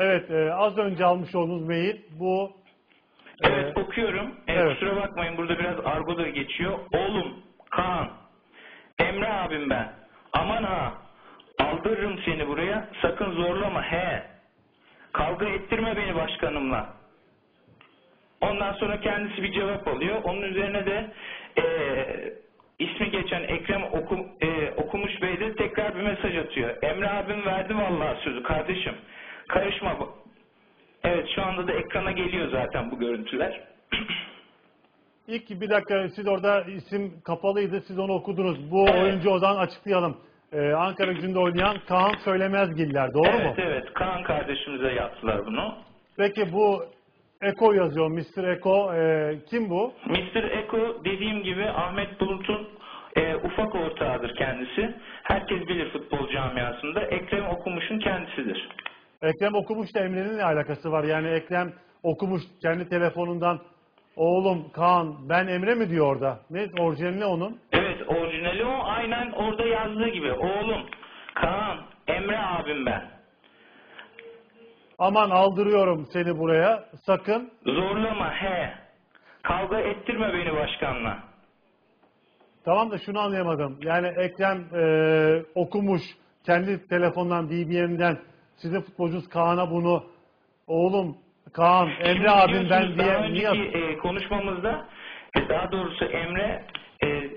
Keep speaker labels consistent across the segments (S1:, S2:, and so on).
S1: Evet, e, az önce almış olduğunuz mail bu.
S2: Evet
S1: e,
S2: okuyorum. Ee,
S1: evet.
S2: Kusura bakmayın burada biraz argo da geçiyor. Oğlum Kaan. Emre abim ben. Aman ha. Aldırırım seni buraya. Sakın zorlama he. Kavga ettirme beni başkanımla. Ondan sonra kendisi bir cevap alıyor. Onun üzerine de eee, ismi geçen Ekrem oku, eee, Okumuş Bey de tekrar bir mesaj atıyor. Emre abim verdi vallahi sözü kardeşim. Karışma. bu- Evet şu anda da ekrana geliyor zaten bu görüntüler.
S1: ilk bir dakika siz orada isim kapalıydı, siz onu okudunuz. Bu
S2: Evet.
S1: oyuncu o zaman açıklayalım. E, Ankara gücünde oynayan Kaan Söylemezgiller, doğru
S2: evet
S1: mu?
S2: evet Kaan kardeşimize yaptılar bunu.
S1: Peki bu Eko yazıyor, Mr. Eko. E, kim bu?
S2: Mr. Eko dediğim gibi Ahmet Bulut'un e, ufak ortağıdır kendisi. Herkes bilir futbol camiasında. Ekrem Okumuş'un kendisidir.
S1: Ekrem okumuş da Emre'nin ne alakası var? Yani Ekrem okumuş kendi telefonundan oğlum Kaan ben Emre mi diyor orada? Ne orijinali onun?
S2: Evet orijinali o aynen orada yazdığı gibi. Oğlum Kaan Emre abim ben.
S1: Aman aldırıyorum seni buraya. Sakın.
S2: Zorlama he. Kavga ettirme beni başkanla.
S1: Tamam da şunu anlayamadım. Yani Ekrem e, okumuş kendi telefondan BBM'den sizin futbolcunuz Kaan'a bunu oğlum Kaan Emre abim ben
S2: biliyorsunuz daha
S1: diye niye
S2: önceki e, konuşmamızda e, daha doğrusu Emre e,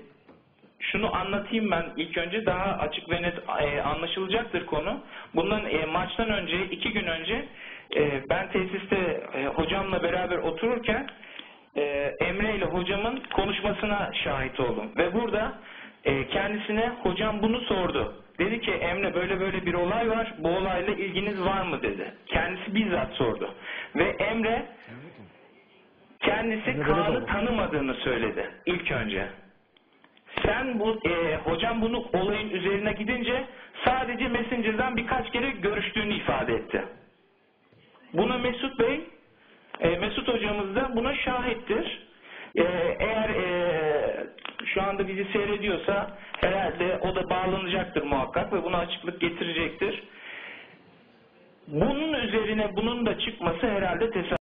S2: şunu anlatayım ben ilk önce daha açık ve net e, anlaşılacaktır konu. Bundan e, maçtan önce iki gün önce e, ben tesiste e, hocamla beraber otururken e, Emre ile hocamın konuşmasına şahit oldum ve burada e, kendisine hocam bunu sordu. Dedi ki Emre böyle böyle bir olay var. Bu olayla ilginiz var mı dedi. Kendisi bizzat sordu. Ve Emre kendisi
S1: Emre
S2: Kaan'ı tanımadığını söyledi ilk önce. Sen bu e, hocam bunu olayın üzerine gidince sadece Messenger'dan birkaç kere görüştüğünü ifade etti. Buna Mesut Bey, e, Mesut hocamız da buna şahittir. E, eğer e, şu anda bizi seyrediyorsa muhakkak ve buna açıklık getirecektir. Bunun üzerine bunun da çıkması herhalde tesadüf.